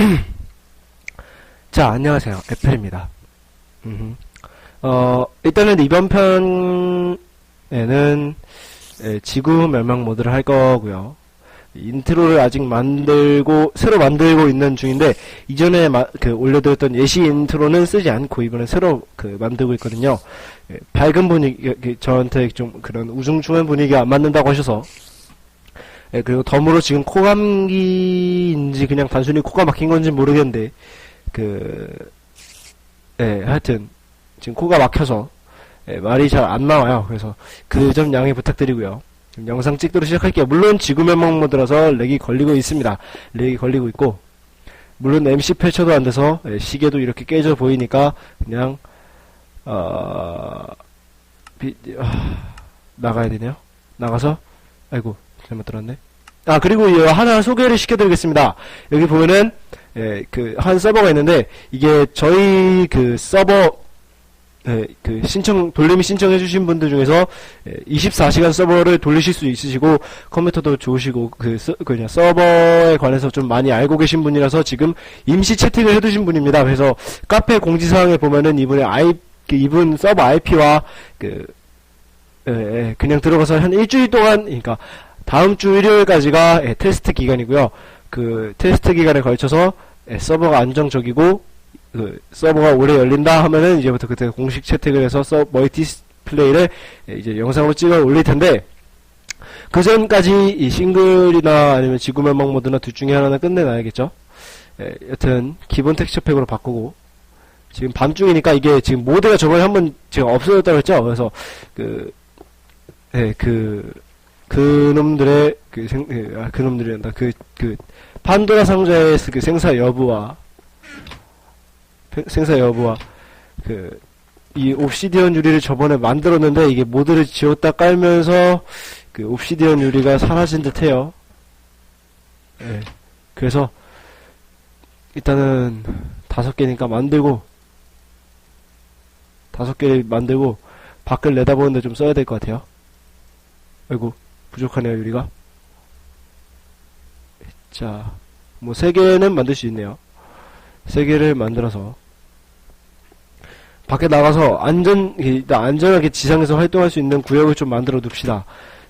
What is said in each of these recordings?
자, 안녕하세요. 음흠. 어, 일단은 이번 편에는 예, 지구 멸망 모드를 할 거고요. 인트로를 아직 만들고 새로 만들고 있는 중인데 이전에 마- 그 올려드렸던 예시 인트로는 쓰지 않고 이번에 새로 그 만들고 있거든요. 예, 밝은 분위기 그 저한테 좀 그런 우중충한 분위기가 안 맞는다고 하셔서 예, 그리고 덤으로 지금 코감기인지 그냥 단순히 코가 막힌 건지 모르겠는데 그 예, 하여튼 지금 코가 막혀서 예, 말이 잘 안 나와요. 그래서 그 점 양해 부탁드리고요. 영상 찍도록 시작할게요. 물론 지구멸망 모드라서 렉이 걸리고 있습니다. 렉이 걸리고 있고 물론 MC 펼쳐도 안 돼서 예, 시계도 이렇게 깨져 보이니까 그냥 어... 비... 아, 나가야 되네요. 나가서 아이고 잘못 들었네. 아 그리고 이 하나 소개를 시켜드리겠습니다. 여기 보면은 예, 그 한 서버가 있는데 이게 저희 그 서버 예, 그 신청 돌림이 신청해주신 분들 중에서 예, 24시간 서버를 돌리실 수 있으시고 컴퓨터도 좋으시고 그 서, 그냥 서버에 관해서 좀 많이 알고 계신 분이라서 지금 임시 채팅을 해두신 분입니다. 그래서 카페 공지사항에 보면은 이분의 아이 그 이분 서버 IP와 그 예, 예, 그냥 들어가서 한 일주일 동안 그러니까 다음 주 일요일까지가 예, 테스트 기간이고요. 그 테스트 기간에 걸쳐서 예, 서버가 안정적이고 그 서버가 오래 열린다 하면은 이제부터 그때 공식 채택을 해서 서 멀티 플레이를 예, 이제 영상으로 찍어 올릴 텐데 그 전까지 이 싱글이나 아니면 지구멸망 모드나 둘 중에 하나는 끝내놔야겠죠. 예, 여튼 기본 텍스처 팩으로 바꾸고 지금 밤중이니까 이게 지금 모드가 저번에 한번 제가 없어졌다고 했죠. 그래서 그 예, 그 그놈들의 그 생, 예, 아, 그놈들이란다. 그, 그, 판도라 상자의 그 생사 여부와, fe- 생사 여부와, 그, 이 옵시디언 유리를 저번에 만들었는데, 이게 모드를 지웠다 깔면서, 그 옵시디언 유리가 사라진 듯 해요. 예. 그래서, 일단은, 다섯 개니까 만들고, 다섯 개를 만들고, 밖을 내다보는데 좀 써야 될 것 같아요. 아이고, 부족하네요, 유리가. 자, 뭐, 세 개는 만들 수 있네요. 세 개를 만들어서, 밖에 나가서 안전, 일단 안전하게 지상에서 활동할 수 있는 구역을 좀 만들어 둡시다.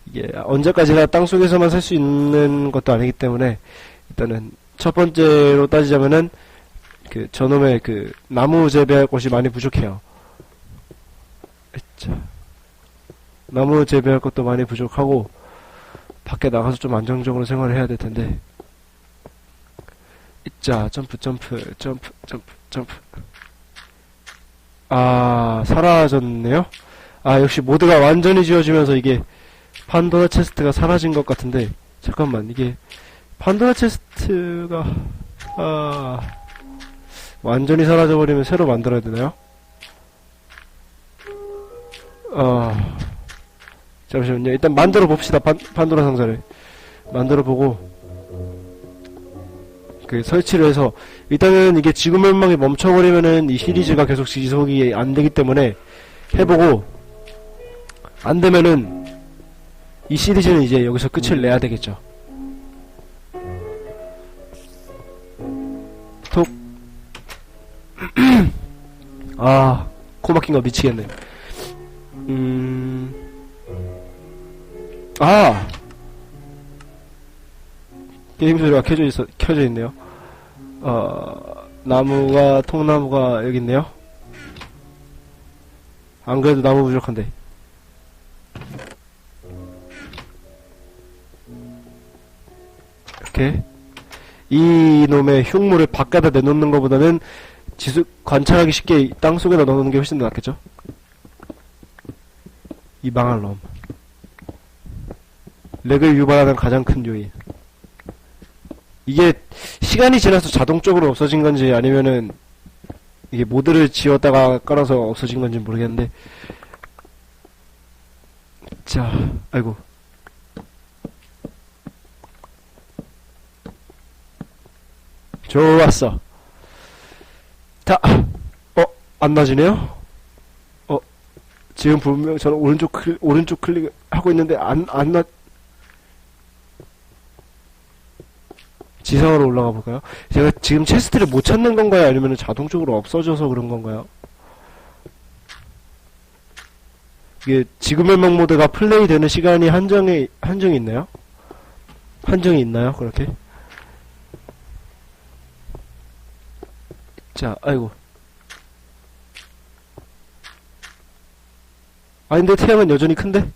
이게 언제까지나 땅 속에서만 살 수 있는 것도 아니기 때문에, 일단은, 첫 번째로 따지자면은, 그, 저놈의 그, 나무 재배할 곳이 많이 부족해요. 자, 나무 재배할 것도 많이 부족하고, 밖에 나가서 좀 안정적으로 생활을 해야 될 텐데. 자, 점프, 점프, 점프, 점프, 점프. 아, 사라졌네요? 아, 역시 모드가 완전히 지워지면서 이게 판도라 체스트가 사라진 것 같은데, 잠깐만, 이게 판도라 체스트가, 아, 완전히 사라져버리면 새로 만들어야 되나요? 아, 잠시만요. 일단 만들어 봅시다. 판, 판도라 상자를. 만들어 보고, 그 설치를 해서, 일단은 이게 지구 멸망이 멈춰버리면은 이 시리즈가 계속 지속이 안 되기 때문에 해보고, 안 되면은 이 시리즈는 이제 여기서 끝을 내야 되겠죠. 톡. 아, 코 막힌 거 미치겠네. 음, 아! 게임 소리가 켜져 있어, 켜져 있네요. 어, 나무가, 통나무가 여기 있네요. 안 그래도 나무 부족한데. 이렇게. 이 놈의 흉물을 바깥에 내놓는 것보다는 지수, 관찰하기 쉽게 땅 속에다 넣는 게 훨씬 더 낫겠죠? 이 망할 놈. 렉을 유발하는 가장 큰 요인. 이게 시간이 지나서 자동적으로 없어진 건지 아니면은 이게 모드를 지웠다가 깔아서 없어진 건지 모르겠는데. 자, 아이고. 좋았어. 자, 어, 안 나지네요? 어, 지금 분명 저는 오른쪽 클, 오른쪽 클릭 하고 있는데 안, 안 나, 지상으로 올라가 볼까요? 제가 지금 체스트를 못 찾는 건가요? 아니면 자동적으로 없어져서 그런 건가요? 이게 지구멸망 모드가 플레이 되는 시간이 한정이 한정이 있나요? 한정이 있나요? 그렇게? 자, 아이고. 아 근데 태양은 여전히 큰데?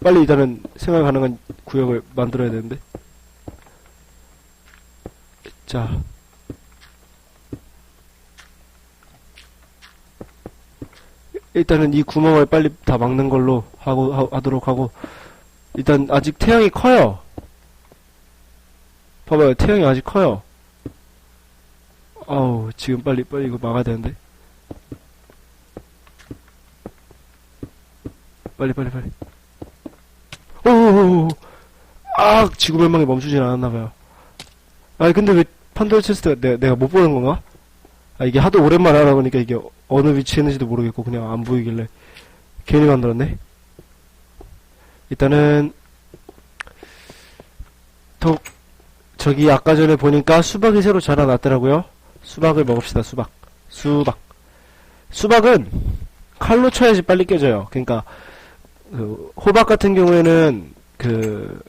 빨리 일단은 생활 가능한 구역을 만들어야 되는데. 자. 일단은 이 구멍을 빨리 다 막는 걸로 하고 하, 하도록 하고 일단 아직 태양이 커요. 봐봐요, 태양이 아직 커요. 아우 지금 빨리 빨리 이거 막아야 되는데. 빨리 빨리 빨리. 오오오오. 아 지구 멸망이 멈추진 않았나봐요. 아니 근데 왜 판도라 체스트가 내, 내가 못 보는 건가? 아 이게 하도 오랜만에 하다 보니까 이게 어느 위치에 있는지도 모르겠고 그냥 안 보이길래 괜히 만들었네. 일단은 더 저기 아까 전에 보니까 수박이 새로 자라났더라고요. 수박을 먹읍시다. 수박. 수박. 수박은 칼로 쳐야지 빨리 깨져요. 그러니까 그 호박 같은 경우에는 그,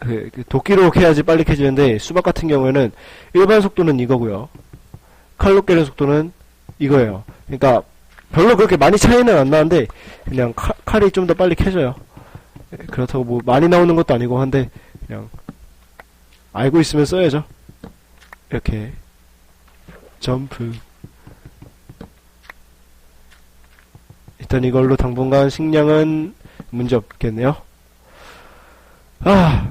그, 그 도끼로 캐야지 빨리 캐지는데 수박 같은 경우에는 일반 속도는 이거고요. 칼로 깨는 속도는 이거예요. 그러니까 별로 그렇게 많이 차이는 안 나는데 그냥 칼, 칼이 좀 더 빨리 캐져요. 예, 그렇다고 뭐 많이 나오는 것도 아니고 한데 그냥 알고 있으면 써야죠. 이렇게 점프 일단 이걸로 당분간 식량은 문제 없겠네요. 아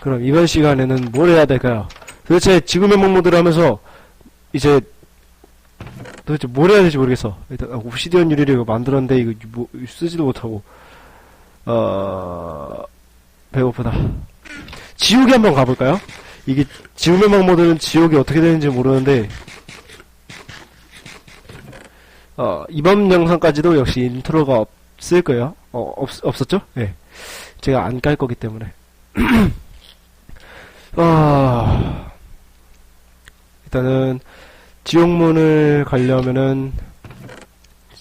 그럼 이번 시간에는 뭘 해야 될까요? 도대체 지구멸망 모드를 하면서 이제 도대체 뭘 해야 될지 모르겠어. 일단 아, 옵시디언 유리를 이거 만들었는데 이거 뭐, 쓰지도 못하고 어 배고프다. 지옥에 한번 가볼까요? 이게 지구멸망 모드는 지옥이 어떻게 되는지 모르는데 어 이번 영상까지도 역시 인트로가 없을 거예요. 어 없, 없었죠? 예. 제가 안 깔 거기 때문에. 아. 일단은 지옥문을 가려면은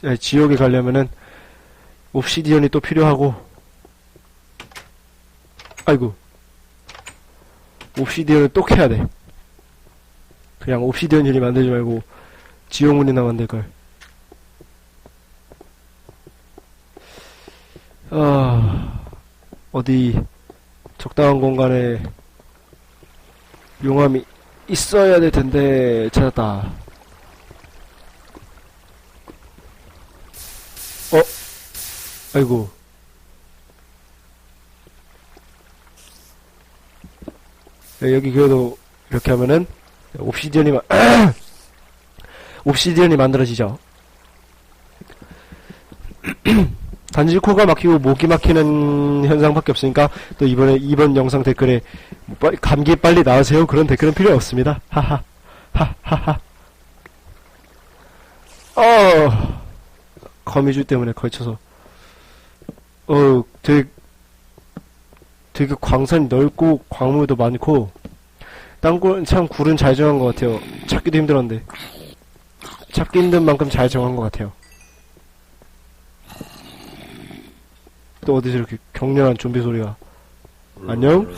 아니, 지옥에 가려면은 옵시디언이 또 필요하고 아이고 옵시디언을 또 캐야 돼. 그냥 옵시디언 유리 만들지 말고 지옥문이나 만들걸. 아 어디 적당한 공간에 용암이 있어야 될 텐데 찾았다. 어? 아이고. 네, 여기 그래도 이렇게 하면은 옵시디언이 마, 옵시디언이 만들어지죠. 단지 코가 막히고 목이 막히는 현상밖에 없으니까 또 이번에 이번 영상 댓글에 빨리, 감기 빨리 나으세요 그런 댓글은 필요 없습니다. 하하 하하하. 어 거미줄 때문에 걸쳐서 어 되게 되게 광산이 넓고 광물도 많고 땅굴 참 굴은 잘 정한 것 같아요. 찾기도 힘들었는데 찾기 힘든 만큼 잘 정한 것 같아요. 또 어디서 이렇게 격렬한 좀비 소리가 안녕?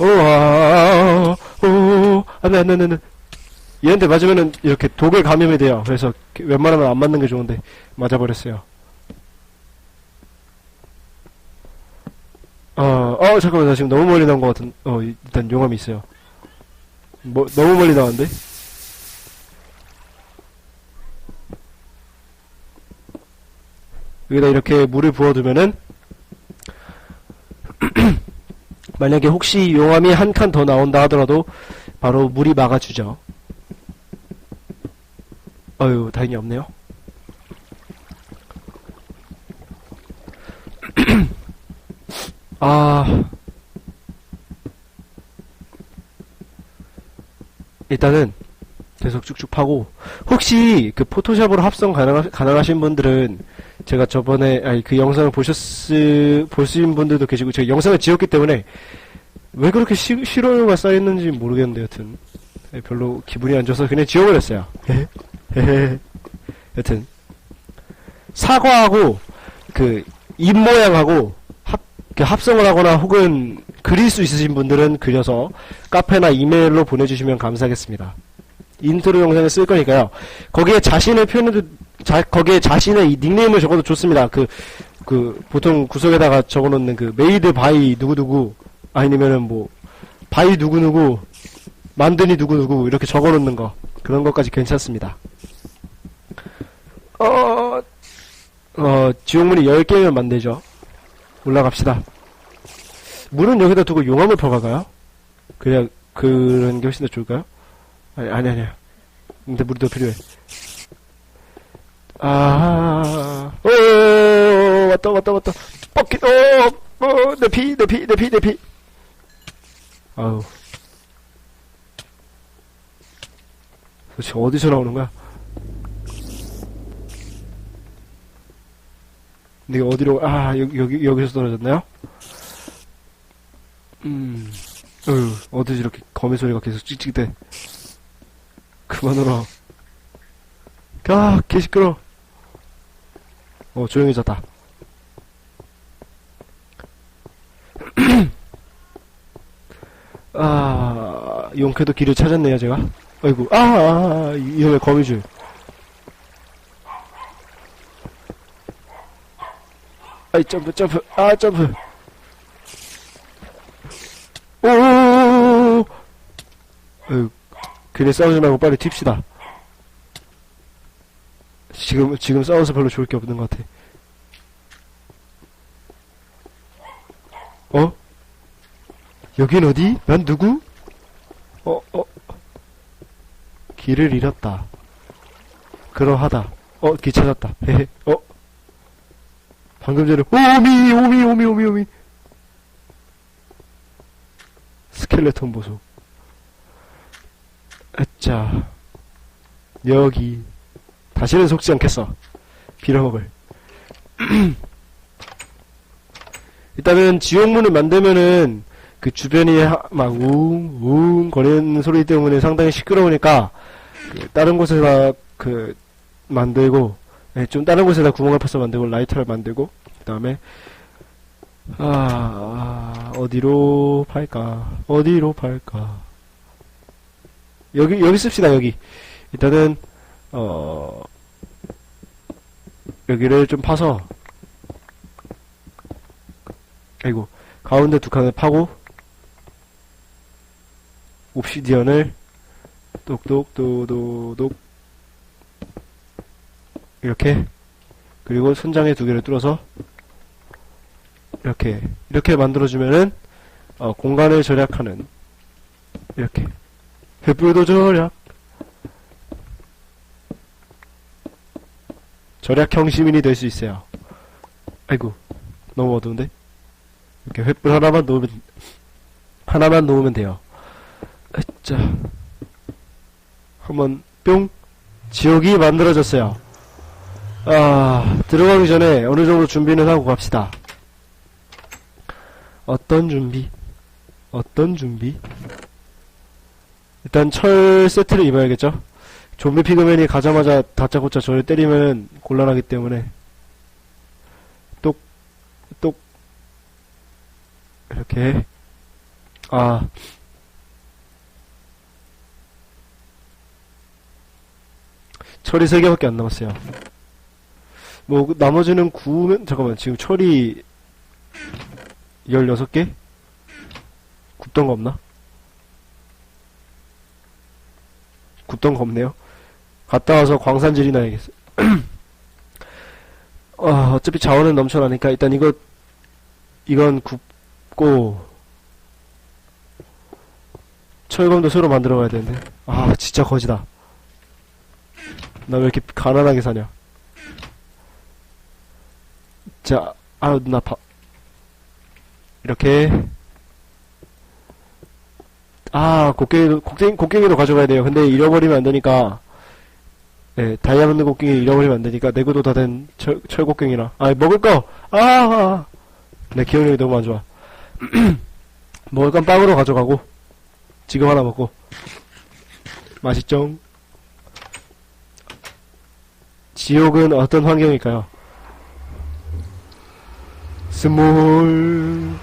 오, 아, 오, 안 돼, 안 돼, 안 돼. 얘한테 맞으면은 이렇게 독을 감염이 돼요. 그래서 웬만하면 안 맞는 게 좋은데, 맞아버렸어요. 어, 어, 잠깐만, 나 지금 너무 멀리 나온 것 같은, 어, 일단 용암이 있어요. 뭐, 너무 멀리 나왔는데? 여기다 이렇게 물을 부어두면은, 만약에 혹시 용암이 한 칸 더 나온다 하더라도, 바로 물이 막아주죠. 어휴, 다행히 없네요. 아, 일단은 계속 쭉쭉 파고 혹시 그 포토샵으로 합성 가능하, 가능하신 분들은 제가 저번에 아니 그 영상을 보셨을 보신 분들도 계시고 제가 영상을 지웠기 때문에 왜 그렇게 시, 싫어요가 쌓였는지 모르겠는데 여튼 네, 별로 기분이 안 좋아서 그냥 지워버렸어요. 헤헤. 여튼 사과하고 그 입 모양하고 합, 그 합성을 하거나 혹은 그릴 수 있으신 분들은 그려서 카페나 이메일로 보내주시면 감사하겠습니다. 인트로 영상을 쓸 거니까요. 거기에 자신의 표현도 자, 거기에 자신의 이 닉네임을 적어도 좋습니다. 그, 그, 보통 구석에다가 적어놓는 그, 메이드 바이 누구누구, 아니면은 뭐, 바이 누구누구, 만드니 누구누구, 이렇게 적어놓는 거. 그런 것까지 괜찮습니다. 어, 어, 지옥문이 10개면 만들죠. 올라갑시다. 물은 여기다 두고 용암을 퍼갈까요? 그냥, 그런 게 훨씬 더 좋을까요? 아니, 아니, 아니야. 근데 물이 더 필요해. 아, 오, 왔다, 왔다, 왔다. 버킷, 어, 어, 내 피, 내 피, 내 피, 내 피. 아우. 도대체 어디서 나오는 거 야? 내가 어디로, 아, 여기, 여기, 여기서 떨어졌나요? 음, 어휴, 어디서 이렇게 거미 소리가 계속 찍찍대. 그만 울어. 아, 개 시끄러. 어, 조용해졌다. 아, 용케도 길을 찾았네요, 제가. 아이고, 아, 아, 아 이놈의 거미줄. 아이, 점프, 점프, 아, 점프. 오오오오오! 그래 싸우지 말고 빨리 튑시다. 지금, 지금 싸워서 별로 좋을 게 없는 것 같아. 어? 여긴 어디? 난 누구? 어, 어. 길을 잃었다. 그러하다. 어, 길 찾았다. 헤헤, 어? 방금 전에, 오미, 오미, 오미, 오미, 오미. 스켈레톤 보소. 아짜. 여기. 다시는 속지 않겠어. 빌어먹을. 일단은 지옥문을 만들면은 그 주변이 하- 막 우웅 우웅 거리는 소리 때문에 상당히 시끄러우니까 그 다른 곳에다 그 만들고 예, 좀 다른 곳에다 구멍을 파서 만들고 라이터를 만들고 그 다음에 아, 아, 어디로 팔까? 어디로 팔까? 여기 여기 씁시다 여기. 일단은 어 여기를 좀 파서 아이고 가운데 두 칸을 파고 옵시디언을 똑똑똑똑똑 이렇게 그리고 선장에 두 개를 뚫어서 이렇게 이렇게 만들어주면은 어, 공간을 절약하는 이렇게. 횃불도 절약. 절약형 시민이 될 수 있어요. 아이고 너무 어두운데? 이렇게 횃불 하나만 놓으면 하나만 놓으면 돼요. 자, 한번 뿅. 지옥이 만들어졌어요. 아 들어가기 전에 어느 정도 준비는 하고 갑시다. 어떤 준비? 어떤 준비? 일단 철 세트를 입어야겠죠? 좀비 피그맨이 가자마자 다짜고짜 저를 때리면 곤란하기 때문에 똑, 똑, 이렇게 아 철이 3개밖에 안 남았어요 뭐그 나머지는 구우면 잠깐만 지금 철이 16개? 굽던 거 없나? 굽던 거 없네요. 갔다 와서 광산질이 나야겠어. 어, 어차피 자원은 넘쳐나니까 일단 이거 이건 굽고 철검도 새로 만들어 가야 되는데. 아 진짜 거지다. 나 왜 이렇게 가난하게 사냐 자 아유 나 바... 이렇게 아, 곡괭이도, 곡괭이, 곡괭이도 가져가야 돼요. 근데 잃어버리면 안 되니까, 예, 다이아몬드 곡괭이 잃어버리면 안 되니까, 내구도 다 된 철, 철곡괭이라. 아, 먹을 거! 아, 아, 내 기억력이 너무 안 좋아. 먹을 건 빵으로 가져가고, 지금 하나 먹고. 맛있죠? 지옥은 어떤 환경일까요? 스몰,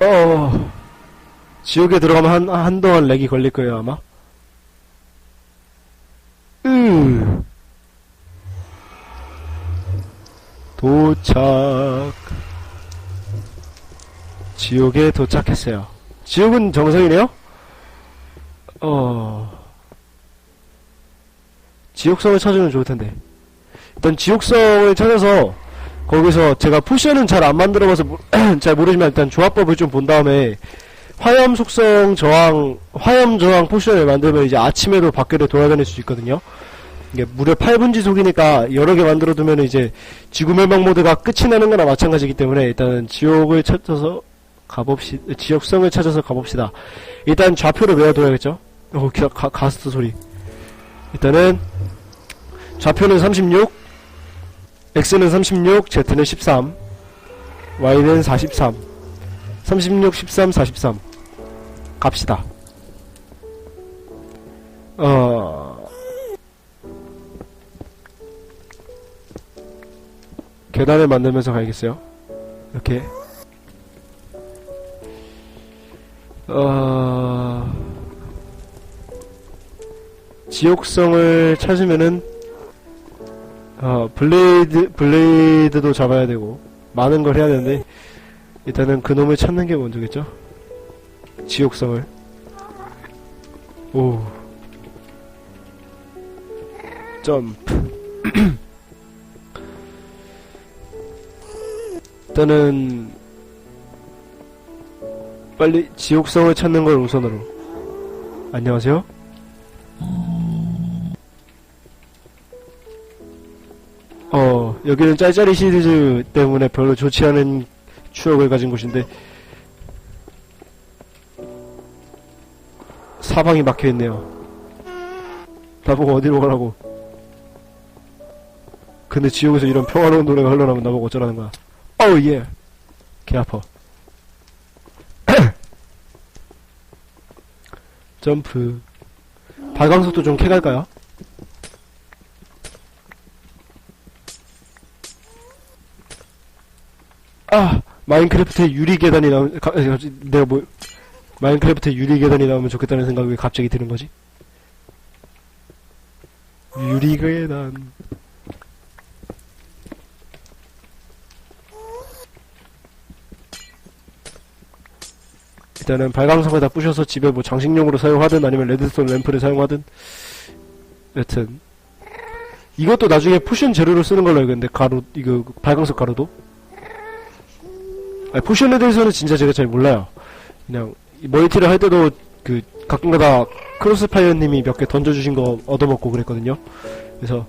어, 지옥에 들어가면 한, 한동안 렉이 걸릴 거예요, 아마. 으. 도착. 지옥에 도착했어요. 지옥은 정상이네요? 어, 지옥성을 찾으면 좋을 텐데. 일단 지옥성을 찾아서 거기서 제가 포션은 잘 안 만들어봐서 모- 잘 모르지만 일단 조합법을 좀 본 다음에 화염 속성 저항 화염 저항 포션을 만들면 이제 아침에도 밖으로 돌아다닐 수 있거든요. 이게 무려 8분 지속이니까 여러 개 만들어 두면 이제 지구 멸망 모드가 끝이 나는 거나 마찬가지이기 때문에 일단은 지옥을 찾아서 가봅시 지역성을 찾아서 가봅시다. 일단 좌표를 외워둬야겠죠. 어, 가, 가, 가스트 소리. 일단은 좌표는 36, X는 36, Z는 13, Y는 43. 36, 13, 43. 갑시다. 어, 계단을 만들면서 가야겠어요. 이렇게. 어, 지옥성을 찾으면은, 어, 블레이드, 블레이드도 잡아야 되고, 많은 걸 해야 되는데, 일단은 그놈을 찾는 게 먼저겠죠? 지옥성을. 오. 점프. 일단은, 빨리 지옥성을 찾는 걸 우선으로. 안녕하세요? 여기는 짤짤이 시리즈 때문에 별로 좋지 않은 추억을 가진 곳인데, 사방이 막혀있네요. 나보고 어디로 가라고. 근데 지옥에서 이런 평화로운 노래가 흘러나오면 나보고 어쩌라는 거야. 어우, 예. 개 아파. 점프. 발광석도 좀 캐갈까요? 아! 마인크래프트에 유리 계단이 나오면, 가- 아, 내가 뭐, 마인크래프트에 유리 계단이 나오면 좋겠다는 생각이 왜 갑자기 드는 거지? 유리 계단. 일단은 발광석을 다 부셔서 집에 뭐 장식용으로 사용하든 아니면 레드스톤 램프를 사용하든 여튼 이것도 나중에 포션 재료로 쓰는 걸로 알고 있는데 가루 이거 발광석 가루도 아니, 포션에 대해서는 진짜 제가 잘 몰라요 그냥 이 멀티를 할 때도 그 가끔가다 크로스파이어님이 몇 개 던져주신 거 얻어먹고 그랬거든요 그래서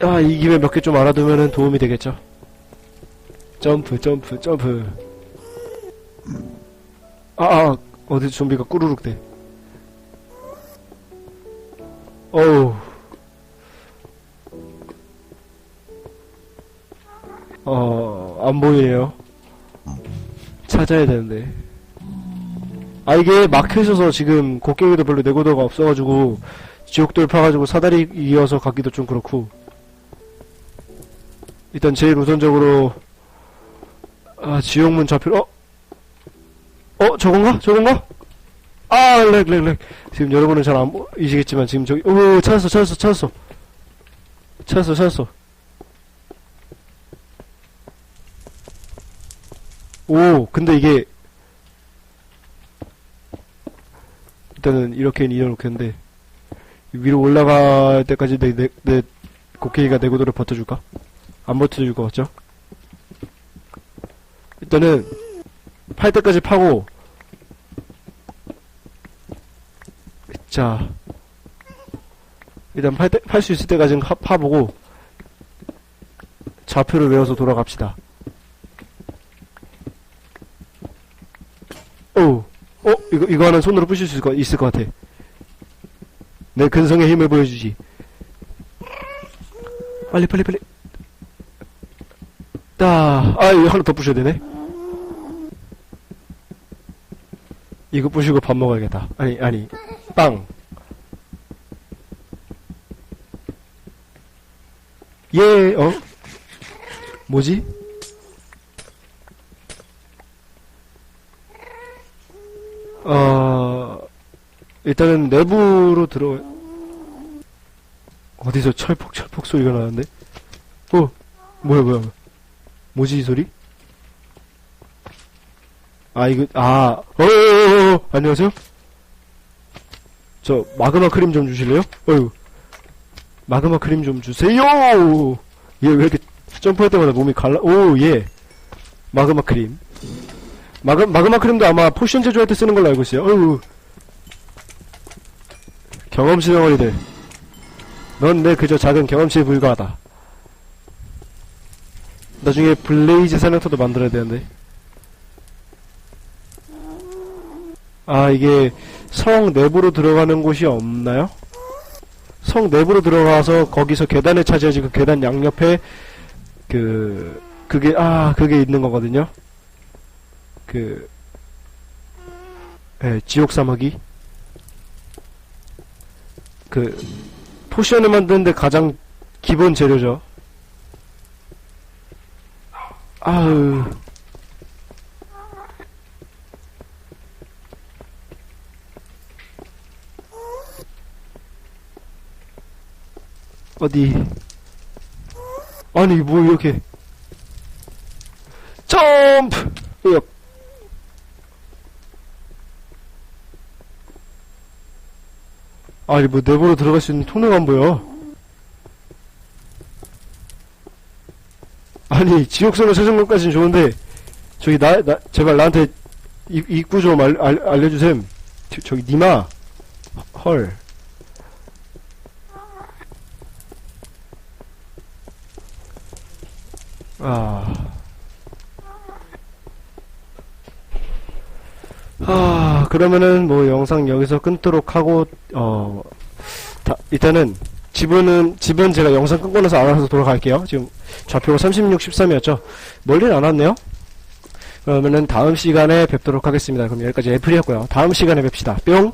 아 이 김에 몇 개 좀 알아두면은 도움이 되겠죠 점프 점프 점프 아, 아, 어디 좀비가 꾸르륵 대. 어우. 어, 안 보이네요. 찾아야 되는데. 아, 이게 막혀있어서 지금 곡괭이도 별로 내구도가 없어가지고, 지옥 돌 파가지고 사다리 이어서 가기도 좀 그렇고. 일단 제일 우선적으로, 아, 지옥문 좌표, 어? 어, 저건가? 저건가? 아, 렉, 렉, 렉. 지금 여러분은 잘 안 보이시겠지만, 지금 저기, 오, 찾았어, 찾았어, 찾았어. 찾았어, 찾았어. 오, 근데 이게, 일단은 이렇게 이어놓겠는데, 위로 올라갈 때까지 내, 내, 내 곡괭이가 내구도를 버텨줄까? 안 버텨줄 것 같죠? 일단은, 팔 때까지 파고 자 일단 팔, 때, 팔수 있을 때까지는 파, 파보고 좌표를 외워서 돌아갑시다 이거, 이거 하나 손으로 부실 수 있을 것, 있을 것 같아. 내 근성의 힘을 보여주지. 빨리, 빨리, 빨리. 따, 아, 이거 하나 더 부셔야 되네. 이거 부시고 밥 먹어야겠다. 아니, 아니, 빵. 예, 어? 뭐지? 어, 일단은 내부로 들어, 어디서 철폭, 철폭 소리가 나는데? 어, 뭐야, 뭐야. 뭐지, 이 소리? 아, 이거, 아, 어어어어, 안녕하세요? 저, 마그마 크림 좀 주실래요? 어휴. 마그마 크림 좀 주세요! 얘 왜 이렇게 점프할 때마다 몸이 갈라, 오, 예. 마그마 크림. 마그, 마그마 크림도 아마 포션 제조할 때 쓰는 걸로 알고 있어요. 어휴. 경험치 덩어리들. 넌 내 그저 작은 경험치에 불과하다. 나중에 블레이즈 사냥터도 만들어야 되는데. 아, 이게 성 내부로 들어가는 곳이 없나요? 성 내부로 들어가서 거기서 계단을 차지하지 그 계단 양옆에 그 그게 아 그게 있는 거거든요. 그 예, 지옥 사마귀 그 포션을 만드는데 가장 기본 재료죠. 아으 어디? 아니 뭐 이렇게. 점프! 으 아니 뭐 내부로 들어갈 수 있는 통로가 안 보여. 아니 지옥선을 찾은 것까진 좋은데 저기 나, 나 제발 나한테 이, 입구 좀 알, 알, 알려주셈. 저, 저기 니마. 헐. 아. 아, 그러면은 뭐 영상 여기서 끊도록 하고, 어, 다, 일단은 지분은, 집은 제가 영상 끊고 나서 알아서 돌아갈게요. 지금 좌표가 36, 13이었죠. 멀리는 안 왔네요. 그러면은 다음 시간에 뵙도록 하겠습니다. 그럼 여기까지 애플이었고요. 다음 시간에 뵙시다. 뿅!